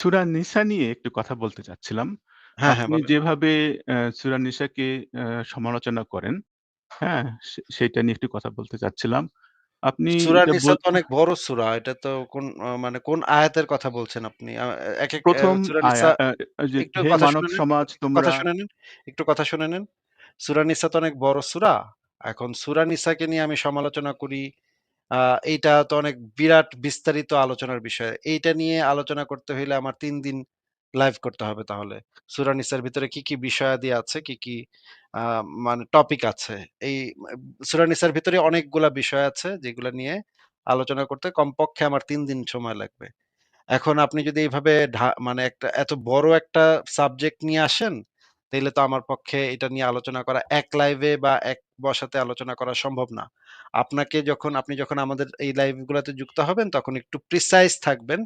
সূরা নিসা নিয়ে একটু কথা বলতে চাচ্ছিলাম। হ্যাঁ, হ্যাঁ আপনি বলেন। যেভাবে অ্যা সূরা নিসাকে অ্যা সমালোচনা করেন, হ্যাঁ? সে সেইটা নিয়ে একটু কথা বলতে চাচ্ছিলাম। আপনি সূরা এটা নিসা বল তো অনেক বড় সূরা। এটা তো কোন আ মানে কোন আয়াতের কথা বলছেন আপনি? আ একেক অ্যা ১ম সূরা আয়া নিসা অ্যা অ একটু "হে কথা মানব শুনে নেন, সমাজ একটু কথা তোমরা" শুনে নেন, একটু কথা শুনে নেন। সূরা নিসা তো অনেক বড় সূরা। এখন সূরা নিসাকে নিয়ে আমি সমালোচনা করি এইটা তো অনেক বিরাট বিস্তারিত আলোচনার বিষয়। এইটা নিয়ে আলোচনা করতে হইলে আমার তিন দিন লাইভ করতে হবে তাহলে। সূরা নিসার ভিতরে কি, কি বিষয়াদি আছে, কি, কি মানে টপিক আছে। এই আ সূরা নিসার ভিতরে অনেকগুলা বিষয় আছে যেগুলা নিয়ে আলোচনা করতে কমপক্ষে আমার তিন দিন সময় লাগবে। এখন আপনি যদি এইভাবে মানে একটা এত বড় একটা সাবজেক্ট নিয়ে আসেন, তাহলে তো আমার পক্ষে এটা নিয়ে আলোচনা করা এক লাইভে বা এক বসাতে আলোচনা করা সম্ভব না। আপনাকে যখন আপনি যখন আমাদের এই লাইভ গুলাতে যুক্ত হবেন তখন একটু প্রিসাইজ থাকবেন,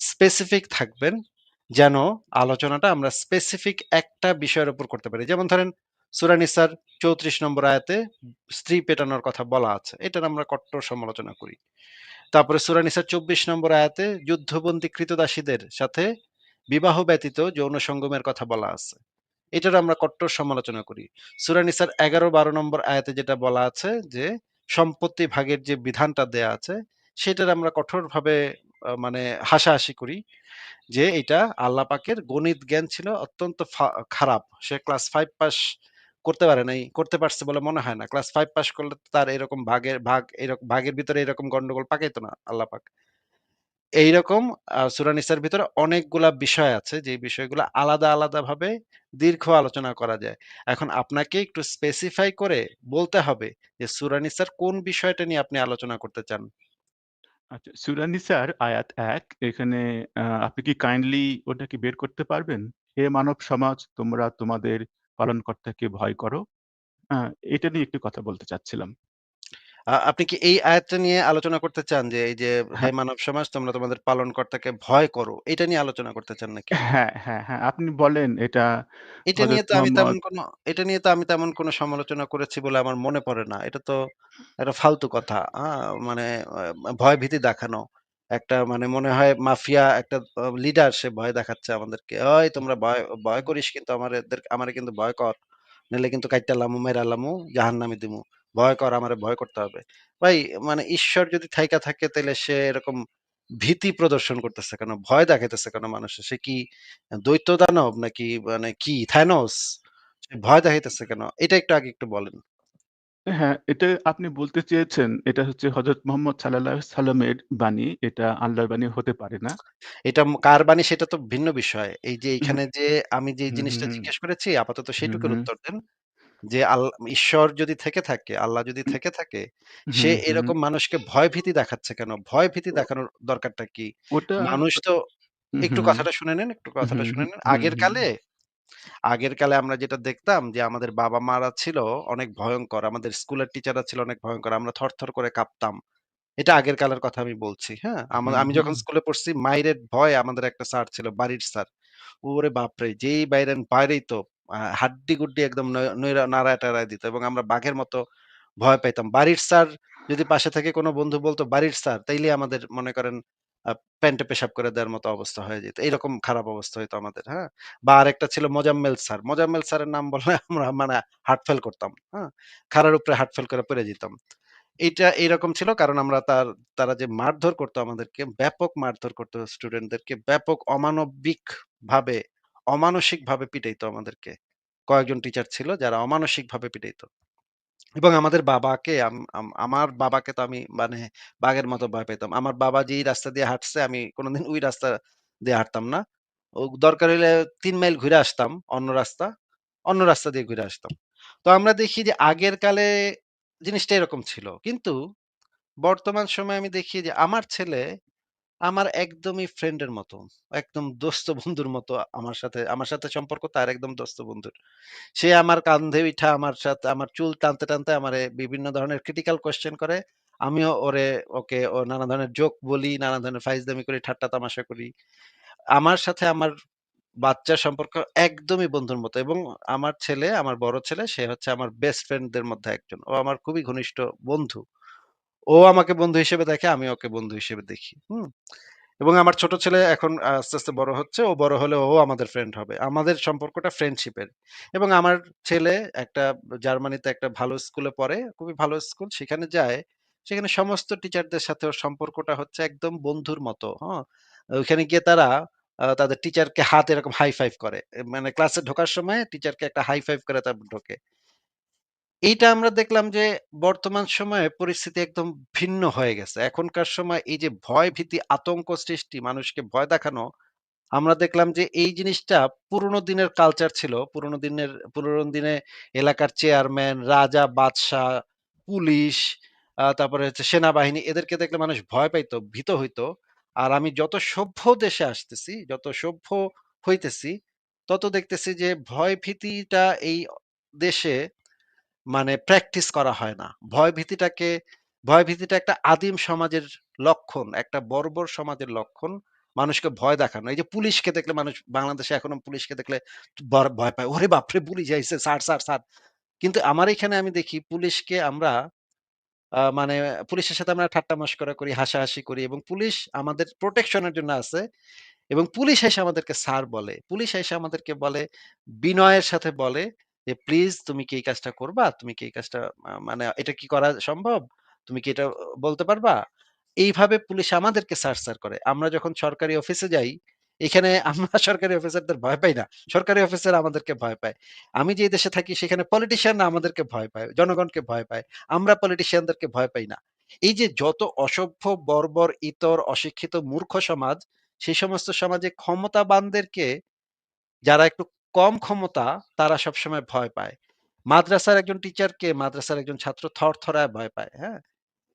স্পেসিফিক থাকবেন, যেন আলোচনাটা আমরা স্পেসিফিক একটা বিষয়ের উপর করতে পারি। যেমন ধরেন সূরা নিসার ৩৪ নম্বর আয়াতে স্ত্রী পেটানোর কথা বলা আছে। এটার আমরা কট্টর সমালোচনা করি। তারপরে সূরা নিসার ২৪ নম্বর আয়াতে যুদ্ধবন্দী ক্রীতদাসীদের সাথে বিবাহ ব্যতীত যৌন সঙ্গমের কথা বলা আছে। এটারও আমরা কট্টর সমালোচনা করি। সূরা নিসার ১১-১২ নম্বর আয়াতে যেটা বলা আছে যে, সম্পত্তি ভাগের যে বিধানটা দেয়া আছে, সেটার আমরা কঠোরভাবে মানে হাসাহাসি করি যে, এটা আল্লাহ পাকের গণিত জ্ঞান ছিল অত্যন্ত খারাপ। সে ক্লাস ফাইভ পাস করতে পারে নাই। করতে পারছে বলে মনে হয় না। ক্লাস ফাইভ পাস করলে তার এরকম ভাগের ভাগ এরক ভাগের ভিতরে এরকম গন্ডগোল পাকাইত না আল্লাহ পাক। এইরকম আ সূরা ভিতরে অনেকগুলা বিষয় আছে যে বিষয়গুলো আলাদা, আলাদাভাবে দীর্ঘ আলোচনা করা যায়। এখন আপনাকে একটু স্পেসিফাই করে বলতে হবে যে সূরা কোন বিষয়টা নিয়ে আপনি আলোচনা করতে চান? আচ্ছা, সূরা নিসার আয়াত ১ এখানে আপনি কি কাইন্ডলি ওটা কি বের করতে পারবেন? "হে মানব সমাজ তোমরা তোমাদের পালনকর্তাকে ভয় করো।" এটা নিয়ে একটু কথা বলতে চাচ্ছিলাম। আপনি কি এই আয়াতটা নিয়ে আলোচনা করতে চান যে, এই যে, "হে হ্যাঁ, মানব সমাজ তোমরা তোমাদের পালনকর্তাকে ভয় করো।" এটা নিয়ে আলোচনা করতে চান নাকি? হ্যাঁ, হ্যাঁ, হ্যাঁ। আপনি বলেন এটা এটা নিয়ে হযরত তো আমি মুহাম্মদ তেমন কোনো এটা নিয়ে তো আমি তেমন কোনো সমালোচনা করেছি বলে আমার মনে পড়ে না। এটা তো একটা ফালতু কথা। আ মানে আ ভয়-ভীতি দেখানো। একটা মানে মনে হয় মাফিয়া একটা লিডার সে ভয় দেখাচ্ছে আমাদেরকে। "ওই তোমরা ভয় ভয় করিস কিন্তু আমারেদের আমারে কিন্তু ভয় কর। নাইলে কিন্তু কাইট্টা লামু, মাইরা লামু, জাহান্নামে দিমু। ভয় কর, আমারে ভয় করতে হবে।" ভাই মানে ঈশ্বর যদি থাইকা থাকে তাইলে সে এরকম ভীতি প্রদর্শন করতেছে কেন? ভয় দেখাইতেছে কেন মানুষের? সে কি দৈত্য দানব নাকি মানে কি থানোস? ভয় দেখাইতেছে কেন? এটা একটু আগে একটু বলেন। হ্যাঁ, এটা আপনি বলতে চেয়েছেন এটা হচ্ছে হযরত মুহাম্মদ আলাইহি সাল্লামের বাণী। এটা আল্লাহর বাণী হতে পারে না। এটা কার বাণী সেটা তো ভিন্ন বিষয়। এই যে এখানে যে আমি যে জিনিসটা জিজ্ঞেস করেছি আপাতত সেটুকুর উত্তর দেন। যে আল ঈশ্বর যদি থেকে থাকে, আল্লাহ যদি থেকে থাকে, সে। এরকম মানুষকে ভয়-ভীতি দেখাচ্ছে কেন? ভয়-ভীতি দেখানোর দরকারটা কি? মানুষ তো একটু কথাটা শুনে নেন, একটু কথাটা শুনে নেন। আগের কালে আগের কালে আমরা যেটা দেখতাম যে আমাদের বাবা-মারা ছিল অনেক ভয়ঙ্কর আমাদের স্কুলের টিচাররা ছিল অনেক ভয়ঙ্কর আমরা থরথর করে কাঁপতাম। এটা আগের কালের কথা আমি বলছি, হ্যাঁ? আমি যখন স্কুলে পড়ছি মাইরের ভয় আমাদের একটা স্যার ছিল, বাড়ির স্যার। ওরে বাপরে! যেই বাইরেন বাইরেই তো আ হাড্ডি-গুড্ডি একদম নাড়ায়-টাড়ায় দিত এবং আমরা বাঘের মতো ভয় পাইতাম। বাড়ির স্যার যদি পাশে থেকে কোনো বন্ধু বলতো, "বাড়ির স্যার" তাইলে আমাদের মনে করেন প্যান্টে পেশাব করে দেওয়ার মতো অবস্থা হয়ে যেত। এরকম খারাপ অবস্থা হইতো আমাদের, হ্যাঁ? বা আরেকটা ছিল মোজাম্মেল স্যার। মোজাম্মেল স্যারের নাম বললে আমরা মানে হার্ট ফেল করতাম, হ্যাঁ? খারার উপরে হার্ট ফেল করে পড়ে যেতাম। এটা এইরকম ছিল কারণ আমরা তার তারা যে মারধর করতো আমাদেরকে, ব্যাপক মারধর করতো স্টুডেন্টদেরকে, ব্যাপক অমানবিক ভাবে, অমানসিকভাবে পিটাইতো আমাদেরকে। কয়েকজন টিচার ছিল যারা অমানসিকভাবে পিটাইতো। এবং আমাদের বাবাকে আম আম আমার বাবাকে তো আমি মানে বাঘের মতো ভয় পেতাম। আমার বাবা যেই রাস্তা দিয়ে হাঁটছে আমি কোনদিন ওই রাস্তা দিয়ে হাঁটতাম না। ও দরকার হইলে তিন মাইল ঘুরে আসতাম অন্য রাস্তা, অন্য রাস্তা দিয়ে ঘুরে আসতাম। তো আমরা দেখি যে আগের কালে জিনিসটা এরকম ছিল। কিন্তু বর্তমান সময়ে আমি দেখি যে আমার ছেলে আমার একদমই ফ্রেন্ডের মতো। একদম দোস্ত বন্ধুর মতো আমার সাথে আমার সাথে সম্পর্ক তার একদম দোস্ত বন্ধুর। সে আমার কান্ধে উইঠা আমার সাথে আমার চুল টানতে, টানতে আমারে বিভিন্ন ধরনের ক্রিটিক্যাল কোয়েশ্চেন করে। আমিও ওরে ওকে ও নানা ধরনের জোক বলি, নানা ধরনের ফাইজলামি করি, ঠাট্টা তামাশা করি। আমার সাথে আমার বাচ্চার সম্পর্ক একদমই বন্ধুর মতো এবং আমার ছেলে, আমার বড় ছেলে সে হচ্ছে আমার বেস্ট ফ্রেন্ডদের মধ্যে একজন। ও আমার খুবই ঘনিষ্ঠ বন্ধু। ও আমাকে বন্ধু হিসেবে দেখে, আমি ওকে বন্ধু হিসেবে দেখি। হুম? এবং আমার ছোট ছেলে এখন আস্তে, আস্তে বড় হচ্ছে। ও বড় হলে ও আমাদের ফ্রেন্ড হবে। আমাদের সম্পর্কটা ফ্রেন্ডশিপের। এবং আমার ছেলে একটা জার্মানিতে একটা ভালো স্কুলে পড়ে। খুবই ভালো স্কুল। সেখানে যায়। সেখানে সমস্ত টিচারদের সাথে ওর সম্পর্কটা হচ্ছে একদম বন্ধুর মতো, হ্যাঁ? ওইখানে গিয়ে তারা তাদের টিচারকে হাত এরকম হাই ফাইভ করে। মানে ক্লাসে ঢোকার সময় টিচারকে একটা হাই ফাইভ করে তারপর ঢোকে। এইটা আমরা দেখলাম যে বর্তমান সময়ে পরিস্থিতি একদম ভিন্ন হয়ে গেছে। এখনকার সময় এই যে ভয়, ভীতি, আতঙ্ক সৃষ্টি, মানুষকে ভয় দেখানো, আমরা দেখলাম যে এই জিনিসটা পুরোনো দিনের কালচার ছিল। পুরোনো দিনের পুরোনো দিনে এলাকার চেয়ারম্যান, রাজা, বাদশাহ পুলিশ, তারপরে হচ্ছে সেনাবাহিনী এদেরকে দেখলে মানুষ ভয় পাইতো, ভীত হইতো। আর আমি যত সভ্য দেশে আসতেছি, যত সভ্য হইতেছি, তত দেখতেছি যে ভয় ভীতিটা এই দেশে মানে প্র্যাকটিস করা হয় না। ভয়-ভীতিটাকে ভয়-ভীতিটা একটা আদিম সমাজের লক্ষণ, একটা বর্বর সমাজের লক্ষণ। মানুষকে ভয় দেখানো। এই যে পুলিশকে দেখলে মানুষ বাংলাদেশে এখনও পুলিশকে দেখলে ভয় পায়। ওরে বাপরে! পুলিশ আইছে, ছাড়, ছাড়, ছাড়। কিন্তু আমার এখানে আমি দেখি পুলিশকে আমরা মানে পুলিশের সাথে আমরা ঠাট্টা মশকরা করি, হাসাহাসি করি এবং পুলিশ আমাদের প্রোটেকশন এর জন্য আছে। এবং পুলিশ এসে আমাদেরকে স্যার বলে। পুলিশ এসে আমাদেরকে বলে, বিনয়ের সাথে বলে যে, "প্লিজ তুমি কি এই কাজটা করবা? তুমি কি এই কাজটা মানে এটা কি করা সম্ভব? তুমি কি এটা বলতে পারবা?" এইভাবে পুলিশ আমাদেরকে স্যার করে। আমরা যখন সরকারি অফিসে যাই, এখানে আমরা সরকারি অফিসারদের ভয় পাই না। সরকারি অফিসার আমাদেরকে ভয় পায়। আমি যে দেশে থাকি সেখানে পলিটিশিয়ানরা আমাদেরকে ভয় পায়, জনগণকে ভয় পায়। আমরা পলিটিশিয়ানদেরকে ভয় পাই না। এই যে যত অসভ্য, বর্বর, ইতর, অশিক্ষিত, মূর্খ সমাজ সেই সমস্ত সমাজে ক্ষমতাবানদেরকে যারা একটু কম ক্ষমতা তারা সবসময় ভয় পায়। মাদ্রাসার একজন টিচারকে মাদ্রাসার একজন ছাত্র থরথরায় ভয় পায়, হ্যাঁ?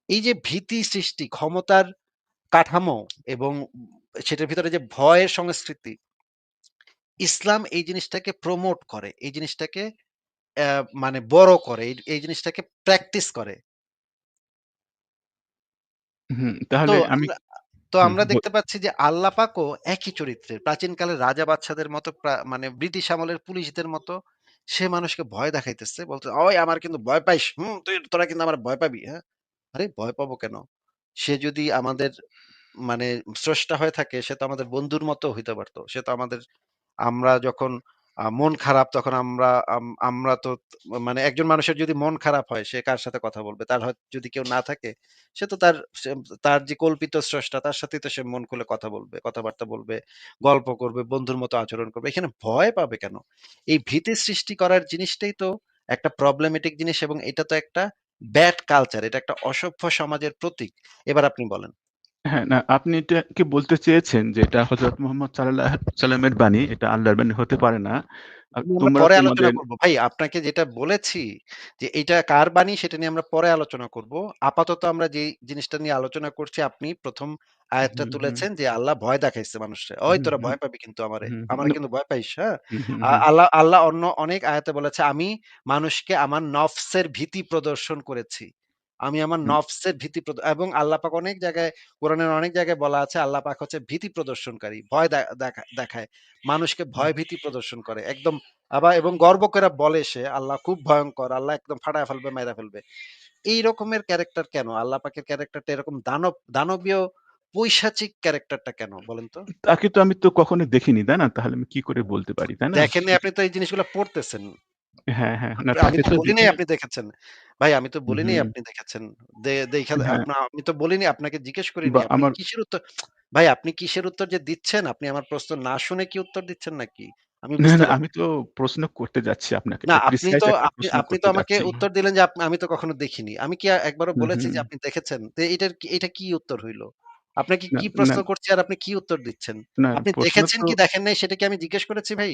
এই যে ভীতি সৃষ্টি, ক্ষমতার কাঠামো এবং সেটার ভিতরে যে ভয়ের সংস্কৃতি, ইসলাম এই জিনিসটাকে প্রমোট করে। এই জিনিসটাকে মানে বড় করে। এই জিনিসটাকে প্র্যাকটিস করে। তাহলে আমি তো আমরা দেখতে পাচ্ছি যে আল্লাহ পাকও একই চরিত্রের। প্রাচীনকালের রাজা বাদশাদের মতো প্রা মানে ব্রিটিশ আমলের পুলিশদের মতো সে মানুষকে ভয় দেখাইতেছে। বলতে, "ওই আমার কিন্তু ভয় পাইস। হুম, তুই তোরা কিন্তু আমার ভয় পাবি।" হ্যাঁ? আরে ভয় পাবো কেন? সে যদি আমাদের মানে স্রষ্টা হয়ে থাকে সে তো আমাদের বন্ধুর মতো হইতে পারতো সে তো আমাদের আমরা যখন মন খারাপ তখন আমরা আমরা তো মানে একজন মানুষের যদি মন খারাপ হয় সে কার সাথে কথা বলবে? তার যদি কেউ না থাকে সে তো তার তার যে কল্পিত স্রষ্টা তার সাথেই তো সে মন খুলে কথা বলবে, কথাবার্তা বলবে, গল্প করবে, বন্ধুর মতো আচরণ করবে। এখানে ভয় পাবে কেন? এই ভীতি সৃষ্টি করার জিনিসটাই তো একটা প্রবলেমেটিক জিনিস এবং এটা তো একটা ব্যাড কালচার। এটা একটা অসভ্য সমাজের প্রতীক। এবার আপনি বলেন। হ্যাঁ, না আপনি এটা কি বলতে চেয়েছেন যে এটা হযরত মুহাম্মদ সাল্লাল্লাহু আলাইহি সাল্লামের বাণী, এটা আল্লাহর বাণী হতে পারে না। আমরা তোমরা পরে আলোচনা তোমাদের করব। ভাই আপনাকে যেটা বলেছি যে এইটা কার বাণী সেটা নিয়ে আমরা পরে আলোচনা করব। আপাতত আমরা যেই জিনিসটা নিয়ে আলোচনা করছি আপনি ১ম আয়াতটা হুম, হুম, তুলেছেন যে আল্লাহ ভয় দেখাইছে মানুষরে। "ওই হুম, তোরা হুম, ভয় পাবি কিন্তু আমারে। হুম, হুম, কিন্তু ভয় পাইস, হ্যাঁ?" হুম, হুম, আ হুম, আল্লাহ আল্লাহ অন্য অনেক আয়াতে বলেছে, "আমি মানুষকে আমার নফসের ভীতি প্রদর্শন করেছি।" আমি আমার নফসের ভীতি এবং আল্লাহ পাক অনেক জায়গায় কোরআনের অনেক জায়গায় বলা আছে আল্লাহ পাক হচ্ছে ভীতি প্রদর্শনকারী। ভয় দেখা দেখায়। মানুষকে ভয় ভীতি প্রদর্শন করে। একদম আবার এবং গর্ব করে বলে সে আল্লাহ খুব ভয়ংকর। আল্লাহ একদম ফাটায় ফেলবে, মাইরা ফেলবে। এই রকমের ক্যারেক্টার কেন? আল্লাহ পাকের ক্যারেক্টারটা এরকম দানব দানবীয় পৈশাচিক ক্যারেক্টারটা কেন বলেন তো? তাকে তো আমি তো কখনো দেখিনি, তাই না? তাহলে আমি কি করে বলতে পারি, তাই না? দেখেননি আপনি তো এই জিনিসগুলো পড়তেছেন। হ্যাঁ, হ্যাঁ। না আমি তাকে তো তো বলি নাই আপনি দেখেছেন। ভাই আমি তো বলি নাই হুম, আপনি দেখেছেন। দে দেইখা হ্যাঁ, আপনা আমি তো বলিনি আপনাকে জিজ্ঞেস করিনি। বা আপনি আমার কিসের উত্তর ভাই আপনি কিসের উত্তর যে দিচ্ছেন? আপনি আমার প্রশ্ন না শুনে কি উত্তর দিচ্ছেন নাকি? আমি না, বুঝতে না আমি পারতেছি তো প্রশ্ন করতে যাচ্ছি আপনাকে। না, আপনি প্রিসাইজ তো একটা আপনি প্রশ্ন আপনি তো করতে আমাকে যাচ্ছি। উত্তর দিলেন যে আপ আমি তো কখনো দেখিনি। আমি কি একবারও বলেছি। যে আপনি দেখেছেন? তো এটার কি এটা কি উত্তর হইল? আপনাকে না, কি না, প্রশ্ন করছি আর আপনি কি উত্তর দিচ্ছেন? না আপনি প্রশ্ন দেখেছেন তো কি দেখেন নাই সেটা কি আমি জিজ্ঞেস করেছি ভাই?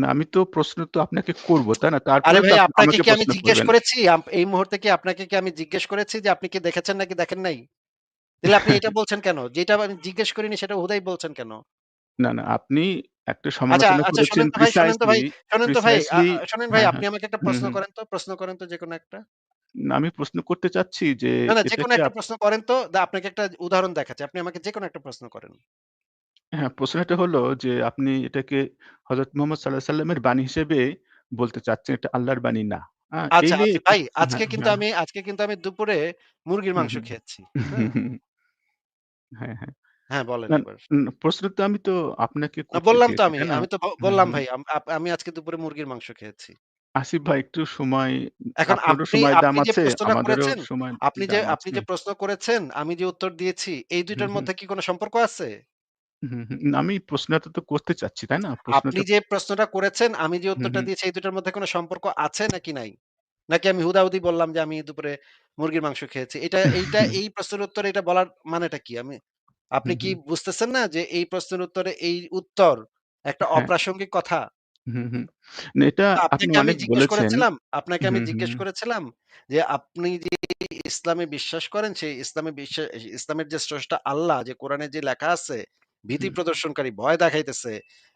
না আমি তো প্রশ্ন তো আপনাকে করব, তাই না? আরে ভাই আপনাকে কি আমি জিজ্ঞেস করেছি? এই মুহূর্তে কি আপনাকে কি আমি জিজ্ঞেস করেছি যে আপনি কি দেখেছেন নাকি দেখেন নাই? তাহলে আপনি এটা বলছেন কেন? যেটা আমি জিজ্ঞেস করিনি সেটা হুদাই বলছেন কেন? না, না আপনি একটা আচ্ছা, সমালোচনা আচ্ছা করেছেন শোনেন তো ভাই, শোনেন তো ভাই, শোনেন ভাই, হ্যাঁ, আপনি হ্যাঁ। আমাকে একটা প্রশ্ন করেন তো, প্রশ্ন করেন তো যেকোনো একটা। না আমি প্রশ্ন করতে চাচ্ছি যে না, না এটা যেকোনো একটা প্রশ্ন করেন তো। আপনাকে একটা উদাহরণ দেখাচ্ছি। আপনি আমাকে যেকোনো একটা প্রশ্ন করেন। হ্যাঁ, প্রশ্নটা হলো যে আপনি এটাকে হযরত মুহাম্মদ সাঃ সাল্লামের বাণী হিসেবে বলতে চাচ্ছেন, এটা আল্লাহর বাণী না। আ এই আচ্ছা, নিয়ে আচ্ছা একটু ভাই আজকে হ্যাঁ, কিন্তু হ্যাঁ। আমি আজকে কিন্তু আমি দুপুরে মুরগির হুম, মাংস হুম। খেয়েছি। হ্যাঁ? হ্যাঁ, হ্যাঁ। হ্যাঁ, বলেন না, এবার। ন প্রশ্ন তো আমি তো আপনাকে না করতে বললাম তো চেয়েছি, আমি। তাই না? আমি তো ব হুম, বললাম হুম। ভাই আম আপ আমি আজকে দুপুরে মুরগির মাংস খেয়েছি। আসিফ ভাই একটু সময় এখন আপনারও আপনি সময়ের দাম আপনি যে আছে, প্রশ্নটা আমাদেরও করেছেন, সময়ের আপনি যে দাম আপনি আছে। যে প্রশ্ন করেছেন, আমি যে উত্তর দিয়েছি, এই ২ হুম, টার হুম। মধ্যে কি কোন সম্পর্ক আছে? হুম, হুম। আমি প্রশ্নটা তো করতে চাচ্ছি, তাই না? আপনি প্রশ্নটা যে প্রশ্নটা করেছেন, আমি যে হুম, উত্তরটা হুম। দিয়েছি, এই ২ টার মধ্যে কোন সম্পর্ক আছে নাকি নাই? নাকি আমি হুদাহুদি বললাম যে আমি দুপুরে মুরগির মাংস খেয়েছি। এটা এইটা এই প্রশ্নের উত্তরে এটা বলার মানেটা কি? আমি আপনি হুম, কি হুম। বুঝতেছেন না যে এই প্রশ্নের উত্তরে এই উত্তর একটা হ্যাঁ। অপ্রাসঙ্গিক কথা? হুম, হুম। না এটা তো আপনি আপনাকে আমি অনেক জিজ্ঞেস বলেছেন। করেছিলাম আপনাকে আমি হুম, জিজ্ঞেস হুম, করেছিলাম যে আপনি যে ইসলামে বিশ্বাস করেন সেই ইসলামে বিশ্বা ইসলামের যে স্রষ্টা আল্লাহ যে কোরআনে যে লেখা আছে, ভীতি প্রদর্শনকারী, ভয় দেখাইতেছে,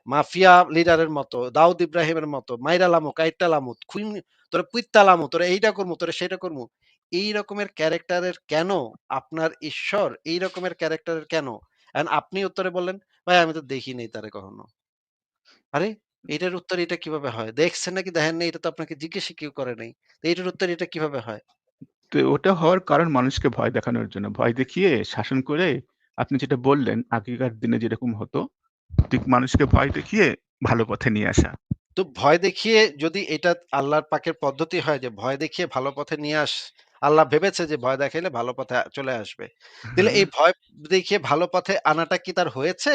মাফিয়া লিডারের মতো, দাউদ ইব্রাহিমের মতো, মাইরা লামু, কাইট্টা লামু, খুইন তোরে পুইত্তা লামু, তোরে এইটা করমু, তোরে সেইটা করমু। এই রকমের ক্যারেক্টারের কেন আপনার ঈশ্বর এই রকমের ক্যারেক্টারের কেন? আপনি উত্তরে বললেন, "ভাই আমি তো দেখি নাই তারে কখনো।" আরে! এটার উত্তর এটা কীভাবে হয়? দেখছেন নাকি দেখেন নাই এটা তো আপনাকে জিজ্ঞেসই কেউ করে নাই। এটার উত্তর এটা কীভাবে হয়? তো ওটা হওয়ার কারণ মানুষকে ভয় দেখানোর জন্য। ভয় দেখিয়ে শাসন করে আপনি যেটা বললেন, আগেকার দিনে যেরকম হতো, ঠিক মানুষকে ভয় দেখিয়ে ভালো পথে নিয়ে আসা। তো ভয় দেখিয়ে যদি এটা আল্লাহর পাকের পদ্ধতি হয় যে ভয় দেখিয়ে ভালো পথে নিয়ে আস আল্লাহ ভেবেছে যে ভয় দেখাইলে ভালো পথে চলে আসবে। তাহলে এই ভয় দেখিয়ে ভালো পথে আনাটা কি তার হয়েছে?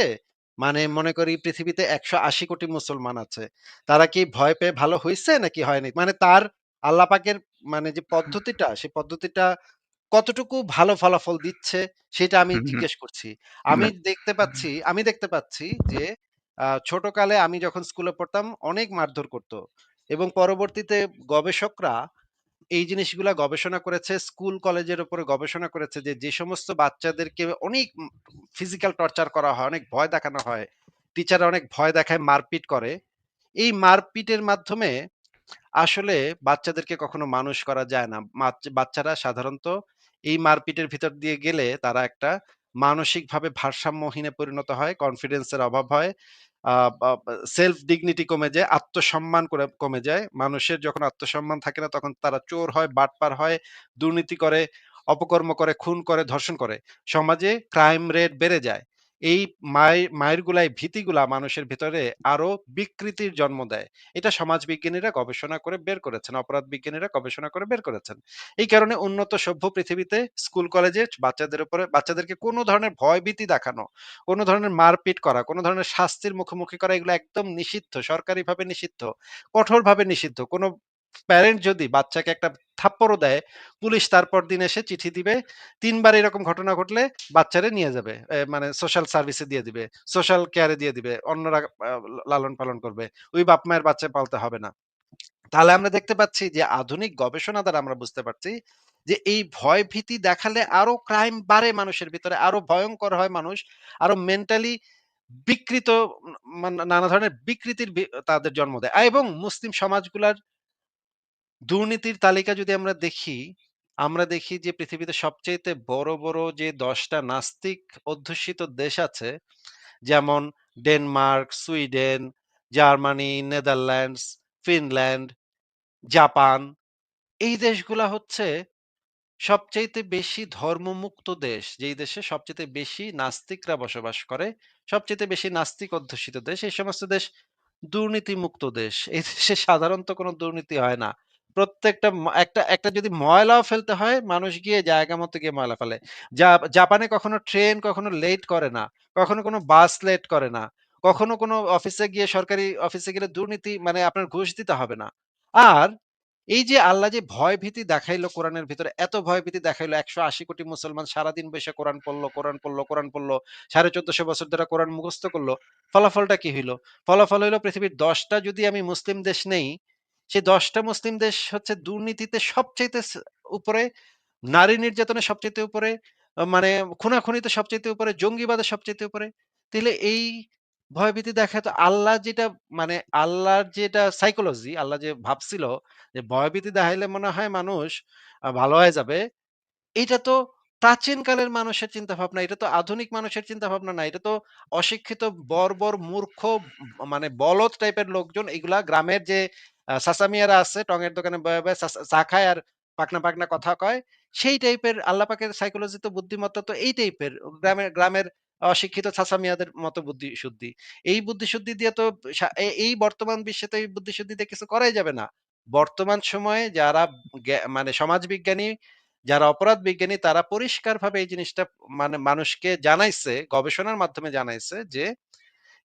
মানে মনে করি পৃথিবীতে ১৮০ কোটি মুসলমান আছে। তারা কি ভয় পেয়ে ভালো হয়েছে নাকি হয়নি? মানে তার আল্লাহ পাকের মানে যে পদ্ধতিটা, সেই পদ্ধতিটা কতটুকু ভালো ফলাফল দিচ্ছে সেটা আমি হুম। জিজ্ঞেস করছি। আমি দেখতে পাচ্ছি আমি দেখতে পাচ্ছি যে আ ছোটকালে আমি যখন স্কুলে পড়তাম অনেক মারধর করত। এবং পরবর্তীতে গবেষকরা এই জিনিসগুলা গবেষণা করেছে, স্কুল কলেজের উপরে গবেষণা করেছে যে, যে সমস্ত বাচ্চাদেরকে অনেক উম ফিজিক্যাল টর্চার করা হয়, অনেক ভয় দেখানো হয়। টিচাররা অনেক ভয় দেখায়, মারপিট করে। এই মারপিটের মাধ্যমে আসলে বাচ্চাদেরকে কখনো মানুষ করা যায় না। মাচ বাচ্চারা সাধারণত এই মারপিটের ভিতর দিয়ে গেলে তারা একটা মানসিকভাবে ভারসাম্যহীনে পরিণত হয়, কনফিডেন্সের অভাব হয়। সেলফ ডিগনিটি কমে যায়, আত্মসম্মান করে কমে যায়। মানুষের যখন আত্মসম্মান থাকে না তখন তারা চোর হয়, বাটপার হয়, দুর্নীতি করে, অপকর্ম করে, খুন করে, ধর্ষণ করে। সমাজে ক্রাইম রেট বেড়ে যায়। এই মায়ের এই ভীতিগুলা মানুষের ভেতরে আরও বিকৃতির জন্ম দেয়। এটা সমাজবিজ্ঞানীরা গবেষণা করে বের করেছেন। অপরাধ বিজ্ঞানীরা গবেষণা করে বের করেছেন। এই কারণে উন্নত সভ্য পৃথিবীতে স্কুল কলেজে বাচ্চাদের উপরে বাচ্চাদেরকে কোনো ধরনের ভয়ভীতি দেখানো, কোনো ধরনের মারপিট করা, কোনো ধরনের শাস্তির মুখোমুখি করা এগুলো একদম নিষিদ্ধ। সরকারিভাবে নিষিদ্ধ। কঠোরভাবে নিষিদ্ধ। কোনো প্যারেন্ট যদি বাচ্চাকে একটা থাপ্পড়ও দেয়, পুলিশ তার পরদিন এসে চিঠি দিবে। ৩ বার এরকম ঘটনা ঘটলে বাচ্চারে নিয়ে যাবে। মানে সোশ্যাল সার্ভিসে দিয়ে দিবে। সোশ্যাল কেয়ারে দিয়ে দিবে। অন্যরা লালন-পালন করবে। ওই বাপ-মায়ের বাচ্চা পালতে হবে না। তাহলে আমরা দেখতে পাচ্ছি যে আধুনিক গবেষণা দ্বারা আমরা বুঝতে পারছি যে এই ভয় ভীতি দেখালে আরও ক্রাইম বাড়ে মানুষের ভিতরে, আরও ভয়ঙ্কর হয় মানুষ, আরও মেন্টালি বিকৃত নানা ধরনের বিকৃতির তাদের জন্ম দেয়। এবং মুসলিম সমাজগুলার দুর্নীতির তালিকা যদি আমরা দেখি, আমরা দেখি যে পৃথিবীতে সবচাইতে বড়, বড় যে ১০ টা নাস্তিক অধ্যুষিত দেশ আছে, যেমন Denmark, Sweden, Germany, Netherlands, Finland, Japan. এই দেশগুলা হচ্ছে সবচাইতে বেশি ধর্মমুক্ত দেশ। যেই দেশে সবচাইতে বেশি নাস্তিকরা বসবাস করে, সবচাইতে বেশি নাস্তিক অধ্যুষিত দেশ। এই সমস্ত দেশ দুর্নীতিমুক্ত দেশ। এই দেশে সাধারণত কোনো দুর্নীতি হয় না। প্রত্যেকটা একটা একটা যদি ময়লাও ফেলতে হয়, মানুষ গিয়ে জায়গা মতো গিয়ে ময়লা ফেলে। জাপানে কখনো ট্রেন কখনো লেট করে না। কখনো কোনো বাস লেট করে না। কখনো কোনো অফিসে গিয়ে সরকারি অফিসে গেলে দুর্নীতি মানে আপনার ঘুষ দিতে হবে না। আর এই যে আল্লাহ যে ভয়-ভীতি দেখাইলো কোরআনের ভিতরে, এত ভয়-ভীতি দেখাইলো ১৮০ কোটি মুসলমান সারাদিন বইসা কোরআন পড়ল, কোরআন পড়ল, কোরআন পড়ল। ১৪৫০ বছর ধরে কোরআন মুখস্থ করল। ফলাফলটা কি হইল ফলাফল হইল পৃথিবীর দশটা যদি আমি মুসলিম দেশ নেই, সেই ১০ টা মুসলিম দেশ হচ্ছে দুর্নীতিতে সবচাইতে স উপরে, নারী নির্যাতনে সবচাইতে উপরে, মানে খুনাখুনিতে সবচাইতে উপরে, জঙ্গিবাদে সবচাইতে উপরে। তাইলে এই ভয়ভীতি দেখায় তো আল্লাহ যেটা মানে আল্লাহর যেটা সাইকোলজি, আল্লাহ যে ভাবছিল যে ভয়ভীতি দেখাইলে মনে হয় মানুষ ভালো হয়ে যাবে। এটা তো প্রাচীনকালের মানুষের চিন্তাভাবনা। এটা তো আধুনিক মানুষের চিন্তাভাবনা না। এটা তো অশিক্ষিত বর্বর, মূর্খ মানে বলদ টাইপের লোকজন এগুলা গ্রামের যে আ চাচা মিয়ারা আছে টঙের দোকানে বইয়া চা খায় আর পাকনা, পাকনা কথা কয়। সেই টাইপের আল্লাহ পাকের সাইকোলজি তো বুদ্ধিমত্তা তো এই টাইপের। গ্রামের গ্রামের অশিক্ষিত চাচা মিয়াদের মতো বুদ্ধিশুদ্ধি। এই বুদ্ধিশুদ্ধি দিয়ে তো এই বর্তমান বিশ্বে তো এই বুদ্ধিশুদ্ধি দিয়ে কিছু করাই যাবে না। বর্তমান সময়ে যারা মানে সমাজ বিজ্ঞানী যারা অপরাধ বিজ্ঞানী তারা পরিষ্কারভাবে এই জিনিসটা মানে মানুষকে জানাইছে, গবেষণার মাধ্যমে জানাইছে যে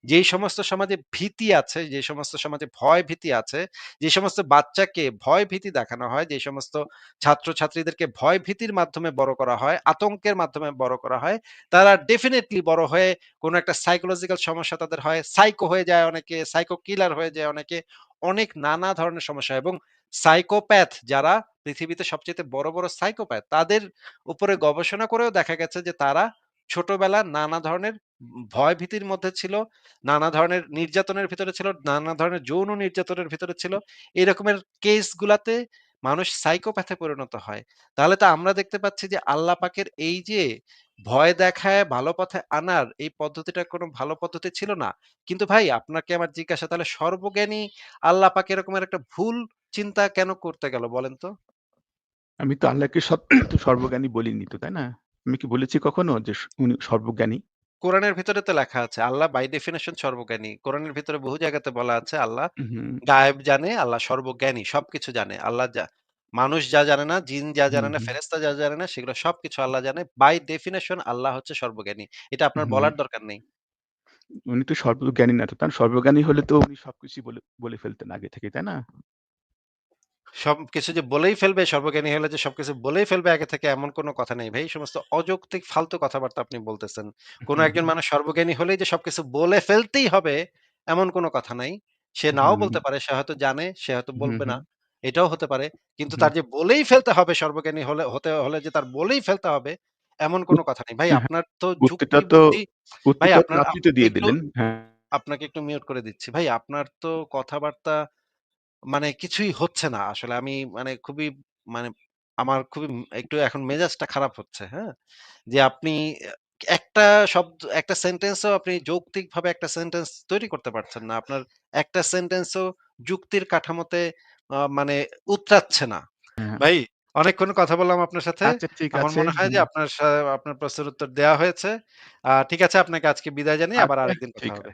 যেই সমস্ত সমাজে ভীতি আছে, যে সমস্ত সমাজে ভয়-ভীতি আছে, যে সমস্ত বাচ্চাকে ভয়-ভীতি দেখানো হয়, যে সমস্ত ছাত্র-ছাত্রীদেরকে ভয়-ভীতির মাধ্যমে বড় করা হয়, আতঙ্কের মাধ্যমে বড় করা হয়, তারা ডেফিনেটলি বড় হয়ে কোনো একটা সাইকোলজিক্যাল সমস্যা তাদের হয়, সাইকো হয়ে যায় অনেকে, সাইকো কিলার হয়ে যায় অনেকে, অনেক নানা ধরনের সমস্যা এবং সাইকোপ্যাথ যারা পৃথিবীতে সবচাইতে বড়, বড় সাইকোপ্যাথ তাদের উপরে গবেষণা করেও দেখা গেছে যে তারা ছোটবেলা নানা ধরনের ভয়-ভীতির মধ্যে ছিল, নানা ধরনের নির্যাতনের ভিতরে ছিল, নানা ধরনের যৌন নির্যাতনের ভিতরে ছিল। এরকমের কেস গুলাতে মানুষ সাইকোপ্যাথে পরিণত হয়। তাহলে তো আমরা দেখতে পাচ্ছি যে আল্লাহ পাকের এই যে ভয় দেখায় ভালো পথে আনার এই পদ্ধতিটা কোনো ভালো পদ্ধতি ছিল না। কিন্তু ভাই আপনাকে আমার জিজ্ঞাসা তাহলে সর্বজ্ঞানী আল্লাহ পাক এরকমের একটা ভুল চিন্তা কেন করতে গেল বলেন তো? আমি তো আল্লাহকে সব সর্বজ্ঞানী বলিনি তো, তাই না? আমি কি বলেছি কখনো যে স উনি সর্বজ্ঞানী? কোরআনের ভিতরে তো লেখা আছে আল্লাহ বাই ডেফিনিশন সর্বজ্ঞানী। কোরআনের ভিতরে বহু জায়গাতে বলা আছে আল্লাহ হুম, গায়েব জানে, আল্লাহ সর্বজ্ঞানী, সবকিছু জানে। আল্লাহ যা মানুষ যা জানে না, জিন যা হুম, জানে না, হুম, ফেরেশতা যা জানে না সেগুলো সবকিছু আল্লাহ জানে। বাই ডেফিনিশন আল্লাহ হচ্ছে সর্বজ্ঞানী। এটা আপনার হুম। বলার দরকার নেই। উনি তো সর্বজ্ঞানী না তো, কারণ সর্বজ্ঞানী হলে তো উনি সবকিছুই বলে বলে ফেলতেন আগে থেকেই, তাই না? সবকিছু যে বলেই ফেলবে, সর্বজ্ঞানী হলে যে সবকিছু বলেই ফেলবে আগে থেকে এমন কোনো কথা নেই ভাই। সমস্ত অযৌক্তিক ফালতু কথাবার্তা আপনি বলতেছেন। কোন একজন মানুষ সর্বজ্ঞানী হলেই যে সবকিছু বলে ফেলতেই হবে এমন কোনো কথা নাই। সে নাও বলতে পারে, সে হয়তো জানে, সে হয়তো বলবে না। এটাও হতে পারে। কিন্তু। তার যে বলেই ফেলতে হবে সর্বজ্ঞানী হলে হতে হলে যে তার বলেই ফেলতে হবে এমন কোনো কথা নেই। ভাই হ্যাঁ, আপনার তো ভাই আপনার দিয়ে দিলেন। হ্যাঁ। আপনাকে একটু মিউট করে দিচ্ছি। ভাই আপনার তো কথাবার্তা মানে কিছুই হচ্ছে না। আসলে আমি মানে খুবই মানে আমার খুবই একটু এখন মেজাজটা খারাপ হচ্ছে, হ্যাঁ? যে আপনি একটা শব্দ একটা সেন্টেন্সও আপনি যৌক্তিকভাবে একটা সেন্টেন্স তৈরি করতে পারছেন না। আপনার একটা সেন্টেন্সও যুক্তির কাঠামোতে আ মানে উতরাচ্ছে না। হ্যাঁ। ভাই অনেকক্ষণ কথা বললাম আপনার সাথে। আচ্ছা ঠিক আমার আছে। মনে হয় যে হুম। আপনার সা আপনার প্রশ্নের উত্তর দেয়া হয়েছে। আ ঠিক আছে আপনাকে আজকে বিদায় জানিয়ে আবার আচ্ছা আরেকদিন কথা ঠিক হবে।